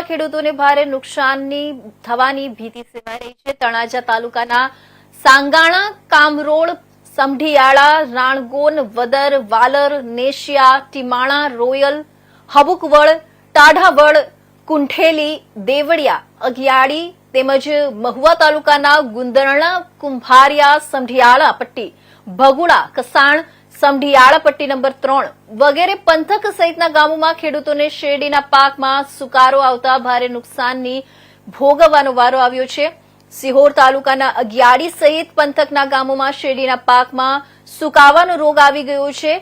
ખેડૂતોને ભારે નુકસાનની થવાની ભીતિ સેવાઈ રહી છે. તળાજા તાલુકાના સાંગાણા, કામરોળ, સમઢિયાળા, રાણગોન, વદર, વાલર, નેશિયા, ટીમાણા, રોયલ હબુકવળ ટાઢાવળ કુંઠેલી, દેવળિયા, અગિયાળી તેમજ મહુવા તાલુકાના ગુંદરણા, કુંભારિયા, સમઢિયાળા, પટ્ટી, ભગુડા, કસાણ પટ્ટી નંબર ત્રણ વગેરે પંથક સહિતના ગામોમાં ખેડૂતોને શેરડીના પાકમાં સુકારો આવતા ભારે નુકસાનની ભોગવવાનો વારો આવ્યો છે. સિહોર તાલુકાના અગિયાળી સહિત પંથકના ગામોમાં શેરડીના પાકમાં સુકાવાનો રોગ આવી ગયો છે.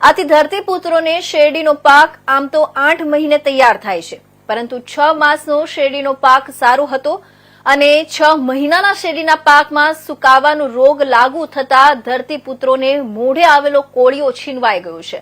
આથી ધરતીપુત્રોને શેરડીનો પાક આમ તો આઠ મહિને તૈયાર થાય છે. પરંતુ છ માસનો શેરડીનો પાક સારો હતો. અને છ મહિનાના શેરડીના પાકમાં સુકાવાનો રોગ લાગુ થતા ધરતીપુત્રોને મોઢે આવેલો કોળીઓ છીનવાઈ ગયો છે.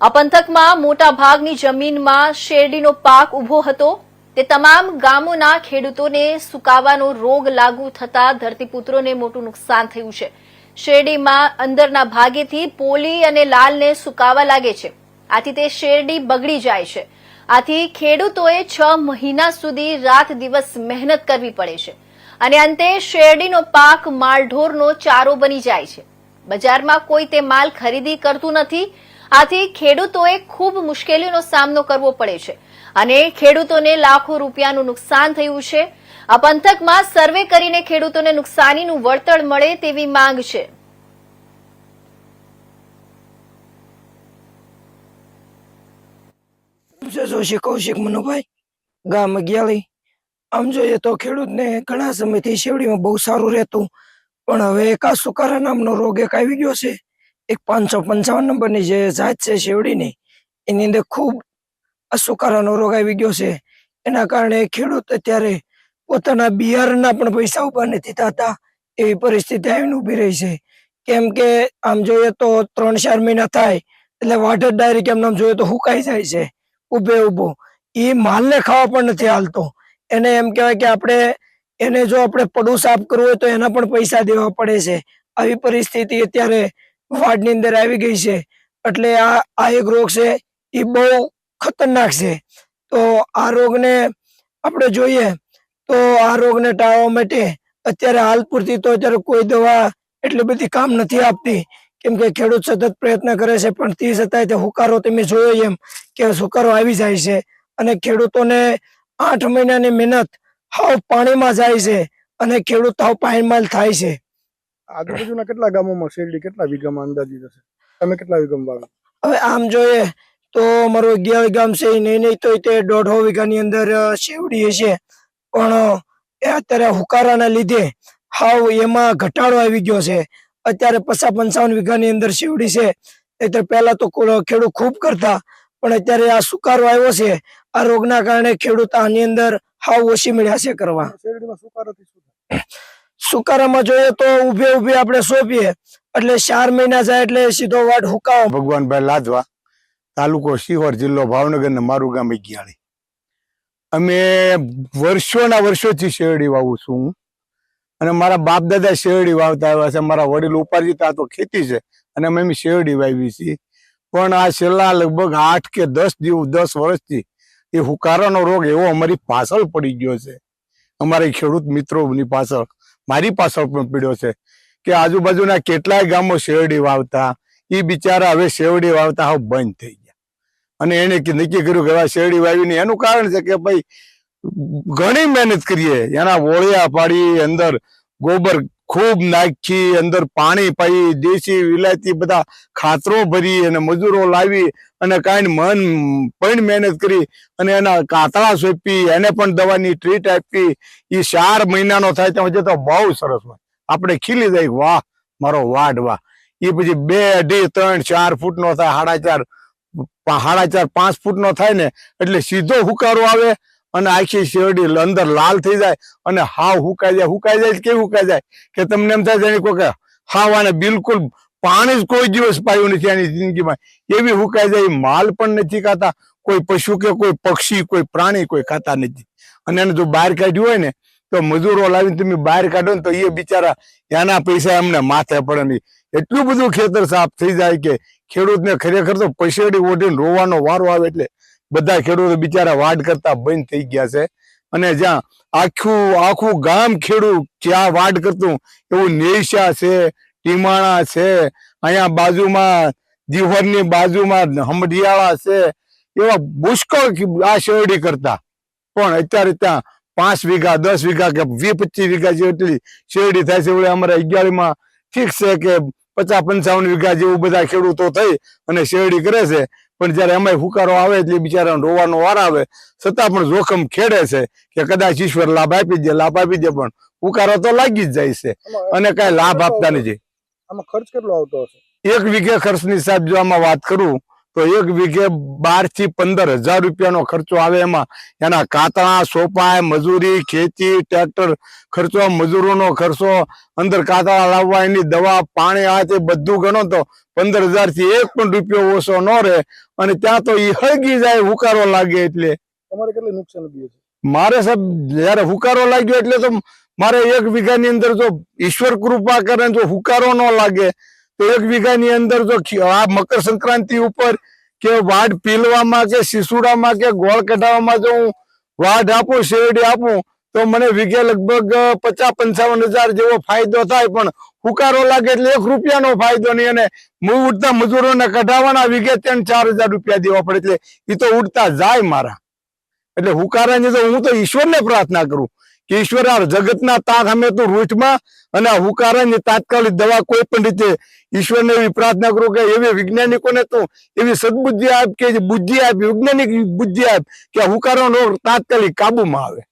આ પંથકમાં મોટા ભાગની જમીનમાં શેરડીનો પાક ઊભો હતો. તે તમામ ગામોના ખેડૂતોને સુકાવાનો રોગ લાગુ થતા ધરતીપુત્રોને મોટું નુકસાન થયું છે. શેરડીમાં અંદરના ભાગેથી પોલી અને લાલને સુકાવા લાગે છે. આથી તે શેરડી બગડી જાય છે. આથી ખેડૂતોએ છ મહિના સુધી રાત દિવસ મહેનત કરવી પડે છે. અને અંતે શેરડીનો પાક માલઢોરનો ચારો બની જાય છે. બજારમાં કોઈ તે માલ ખરીદી કરતું નથી. આથી ખેડૂતોએ ખૂબ મુશ્કેલીનો સામનો કરવો પડે છે. અને ખેડૂતોને લાખો રૂપિયાનું નુકસાન થયું છે. આ પંથકમાં સર્વે કરીને ખેડૂતોને નુકસાનીનું વળતર મળે તેવી માંગ છે. છે જોશી કૌશિક મનુભાઈ, ગામ ગયાલી આમ જોઈએ તો ખેડૂતને ઘણા સમયથી શેરડીમાં બહુ સારું રહેતું. પણ હવે એક આ સુકારા નામનો રોગ એક આવી ગયો છે. એક પાંચસો પંચાવન નંબરની જે જાત છે શેરડીની, એની અંદર ખૂબ આ સુકારાનો રોગ આવી ગયો છે. એના કારણે ખેડૂત અત્યારે પોતાના બિયારણના પણ પૈસા ઊભા નથી થતા એવી પરિસ્થિતિ આવીને ઊભી રહી છે. કેમ કે આમ જોઈએ તો ત્રણ ચાર મહિના થાય એટલે વાઢ ડાયરેક્ટ એમને જોઈએ તો હુકાઈ જાય છે. ઉભે ઊભો. એ માલને ખાવા પણ નથી હાલતો. એને એમ કહેવાય કે આપણે, એને જો આપણે પડું સાફ કરવું હોય તો એના પણ પૈસા દેવા પડે છે. આવી પરિસ્થિતિ અત્યારે વાડની અંદર આવી ગઈ છે. એટલે આ આ એક રોગ છે, એ બહુ ખતરનાક છે. તો આ રોગને આપણે જોઈએ તો આ રોગને ટાળવા માટે અત્યારે હાલ પૂરતી તો અત્યારે કોઈ દવા એટલી બધી કામ નથી આપતી. કેમ કે ખેડૂત સતત પ્રયત્ન કરે છે પણ તે છતાંય તે હુકારો તમે જોયો એમ કે હુકારો આવી જાય છે. અને ખેડૂતોને આઠ મહિનાની મહેનત હાવ પાણીમાં જાય છે અને ખેડૂત હાવ પાણીમાં થાય છે. આજુબાજુના કેટલા ગામોમાં શેરડી કેટલા વીઘામાં અંદાજિત હશે? તમે કેટલા વીઘામાં વાવી? હવે આમ જોઈએ તો મારું અગિયાર ગામ છે નહીં નહીં તો તે દોઢો વીઘાની અંદર શેવડી છે પણ એ અત્યારે હુકારાના લીધે હાવ એમાં ઘટાડો આવી ગયો છે. અત્યારે પચાસ પંચાવન વીઘાની અંદર શેવડી છે. એટલે પહેલા તો ખેડૂત ખૂબ કરતા પણ અત્યારે આ સુકારો આવ્યો છે. આ રોગના કારણે ખેડૂત આની અંદર હાવ ઓછી મળ્યા છે કરવા. સુકારામાં જોઈએ તો ઉભે ઉભે આપણે સોંપીએ એટલે ચાર મહિના જાય એટલે સીધો વાટ હુકાવા. ભગવાનભાઈ લાદવા તાલુકો શિહોર જિલ્લો ભાવનગર ને મારું ગામ ઇગિયાળી અમે વર્ષોના વર્ષોથી શેરડી વાવું છું હું. અને મારા બાપ દાદા શેરડી વાવતા આવ્યા છે, મારા વડીલ ઉપાર્જિતા તો ખેતી છે, અને અમે એમ શેરડી વાવી છે પણ આ છેલ્લા લગભગ આઠ કે દસ દિવસ દસ વર્ષથી એ હુકારાનો રોગ એવો અમારી પાછળ પડી ગયો છે. અમારા ખેડૂત મિત્રોની પાછળ, મારી પાછળ પણ પીડ્યો છે કે આજુબાજુના કેટલાય ગામો શેરડી વાવતા, એ બિચારા હવે શેરડી વાવતા હવે બંધ થઈ ગયા. અને એને નક્કી કર્યું કે શેરડી વાવીને એનું કારણ છે કે ભાઈ ઘણી મહેનત કરીએ. એના વોળિયા પાડી અંદર ગોબર ખૂબ નાખી, અંદર પાણી પાઈ, દેશી વિલાયતી બધા ખાતરો ભરી અને મજૂરો લાવી અને કાંઈ મન પણ મહેનત કરી અને એના કાતળા સોંપી, એને પણ દવાની ટ્રીટ આપી. એ ચાર મહિનાનો થાય ત્યાં સુધી તો બહુ સરસ હોય. આપણે ખીલી જાય વાહ, મારો વાડ વાહ. એ પછી બે અઢી, ત્રણ, ચાર ફૂટનો થાય, સાડા ચાર સાડા ચાર, પાંચ ફૂટનો થાય ને, એટલે સીધો હુકારો આવે અને આખી શેરડી અંદર લાલ થઈ જાય અને હાવ હુકાઈ જાય. હુકાઈ જાય કેવી હુકાઈ જાય? કે તમને એમ થાય જાણે કોઈ હાવ આને બિલકુલ પાણી જ કોઈ દિવસ પાયું નથી આની જિંદગીમાં. એવી હુકાઈ જાય માલ પણ નથી ખાતા. કોઈ પશુ કે કોઈ પક્ષી, કોઈ પ્રાણી કોઈ ખાતા નથી. અને એને જો બહાર કાઢ્યું હોય ને, તો મજૂરો લાવીને તમે બહાર કાઢો ને તો એ બિચારા એના પૈસા એમને માથે પડે નહીં. એટલું બધું ખેતર સાફ થઈ જાય કે ખેડૂતને ખરેખર તો પૈસેડી ઓઢીને રોવાનો વારો આવે એટલે બધા ખેડૂતો બિચારા વાડ કરતા બંધ થઈ ગયા છે. અને જ્યાં આખું આખું ગામ ખેડૂત જ્યાં વાડ કરતું, એવું નેશા છે, ટીમાણા છે, અહીંયા બાજુમાં જીહોરની બાજુમાં હમડિયાળા છે, એવા પુષ્કળ આ શેરડી કરતા. પણ અત્યારે ત્યાં પાંચ વીઘા, દસ વીઘા કે વીસ, પચીસ વીઘા જેટલી શેરડી થાય છે. એટલે અમારા અગિયારીમાં ઠીક છે કે પચાસ પંચાવન વીઘા જેવું બધા ખેડૂતો થઈ અને શેરડી કરે છે. પણ જયારે એમાં હુકારો આવે એટલે બિચારા રોવાનો વાર આવે છતાં પણ જોખમ ખેડે છે કે કદાચ ઈશ્વર લાભ આપી દે લાભ આપી દે પણ હુકારો તો લાગી જ જાય છે અને કઈ લાભ આપતા નથી. આમાં ખર્ચ કેટલો આવતો હશે? એક વીઘે ખર્ચની સાહેબ જો આમાં વાત કરું તો એક વીઘે બારથી પંદર હજાર રૂપિયાનો ખર્ચો આવે એમાં. એના કાતણા સોપાય મજૂરી ખેતી ટ્રેક્ટર ખર્ચો મજૂરોનો ખર્ચો અંદર કાતણા લાવવા એની દવા પાણી આ તે બધું ગણો તો પંદર હજારથી એક પણ રૂપિયો ઓછો ન રહે. અને ત્યાં તો એ હળગી જાય હુકારો લાગે એટલે. તમારે કેટલું નુકસાન ગયું છે મારે સાહેબ જયારે હુકારો લાગ્યો એટલે તો મારે એક વીઘાની અંદર જો ઈશ્વર કૃપા કરે જો હુકારો ન લાગે એક વીઘાની અંદર જો આ મકર સંક્રાંતિ ઉપર કે વાડ પીલવામાં કે સિસુડામાં કે ગોળ કઢાવવામાં જો હું વાડ આપું, શેરડી આપું, તો મને વીઘે લગભગ પચાસ પંચાવન હજાર જેવો ફાયદો થાય. પણ હુકારો લાગે એટલે એક રૂપિયાનો ફાયદો નહીં અને હું ઉડતા મજૂરોને કઢાવવાના વીઘે ત્રણ ચાર હજાર રૂપિયા દેવા પડે. એટલે એ તો ઉડતા જાય મારા. એટલે હુકારાની તો હું તો ઈશ્વરને પ્રાર્થના કરું. કે ઈશ્વર જગતના તાક અમે તું રૂઠમાં અને આ હુકારાની તાત્કાલિક દવા કોઈ પણ રીતે ઈશ્વરને એવી પ્રાર્થના કરું કે એવી વૈજ્ઞાનિકોને તું એવી સદબુદ્ધિ આપ કે બુદ્ધિ આપ, વૈજ્ઞાનિક બુદ્ધિ આપ કે હુકારો હુકારાનો તાત્કાલિક કાબુમાં આવે.